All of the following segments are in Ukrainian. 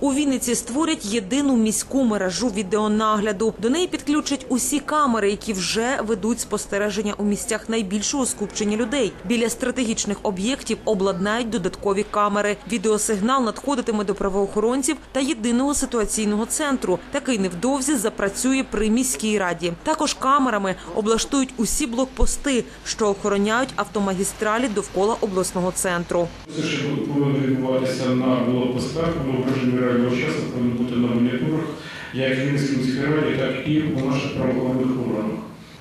У Вінниці створять єдину міську мережу відеонагляду. До неї підключать усі камери, які вже ведуть спостереження у місцях найбільшого скупчення людей. Біля стратегічних об'єктів обладнають додаткові камери. Відеосигнал надходитиме до правоохоронців та єдиного ситуаційного центру. Такий невдовзі запрацює при міській раді. Також камерами облаштують усі блокпости, що охороняють автомагістралі довкола обласного центру. Все, що повинно відбуватися на воно в реального часу повинно бути на моніторах, як в Вінницькій міській раді, так і у наших правоохоронних органах.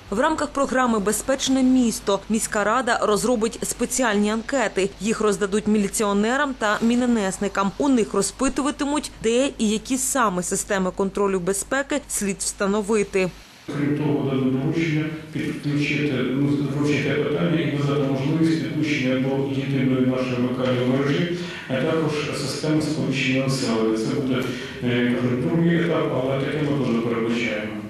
В рамках програми Безпечне місто міська рада розробить спеціальні анкети. Їх роздадуть міліціонерам та міненесникам. У них розпитуватимуть, де і які саме системи контролю безпеки слід встановити. Крім того, дано доручення підключити, ну, вручити питання і надати можливість підключення до єдиної нашої локальної мережі, а також системи сполучення населення. Це буде, е, другий етап, але таке ми дуже передбачаємо.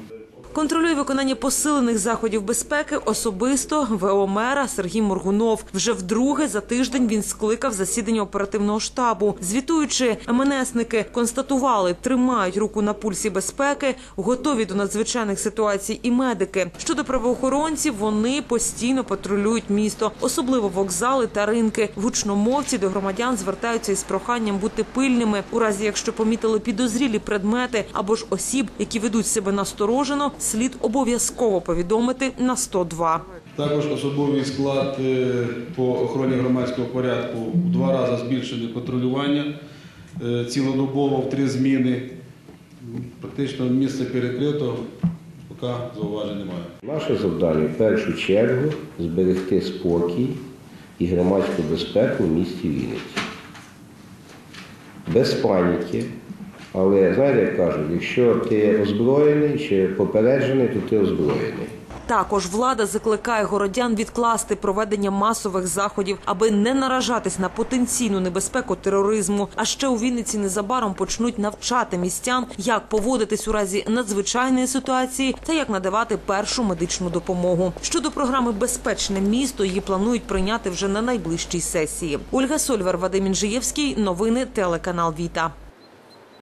Контролює виконання посилених заходів безпеки особисто ВО мера Сергій Моргунов. Вже вдруге за тиждень він скликав засідання оперативного штабу. Звітуючи, МНСники констатували, тримають руку на пульсі безпеки, готові до надзвичайних ситуацій і медики. Щодо правоохоронців, вони постійно патрулюють місто, особливо вокзали та ринки. Гучномовці до громадян звертаються із проханням бути пильними, у разі якщо помітили підозрілі предмети або ж осіб, які ведуть себе насторожено, слід обов'язково повідомити на 102. Також особовий склад е, по охороні громадського порядку в два рази збільшене патрулювання е, цілодобово в три зміни. Практично місце перекрито, поки зауважень немає. Наше завдання в першу чергу зберегти спокій і громадську безпеку в місті Вінниці. Без паніки. Але знаєте, як кажуть, якщо ти озброєний чи попереджений, то ти озброєний. Також влада закликає городян відкласти проведення масових заходів, аби не наражатись на потенційну небезпеку тероризму. А ще у Вінниці незабаром почнуть навчати містян, як поводитись у разі надзвичайної ситуації та як надавати першу медичну допомогу. Щодо програми Безпечне місто її планують прийняти вже на найближчій сесії. Ольга Сольвер, Вадим Інжиєвський. Новини телеканал Віта.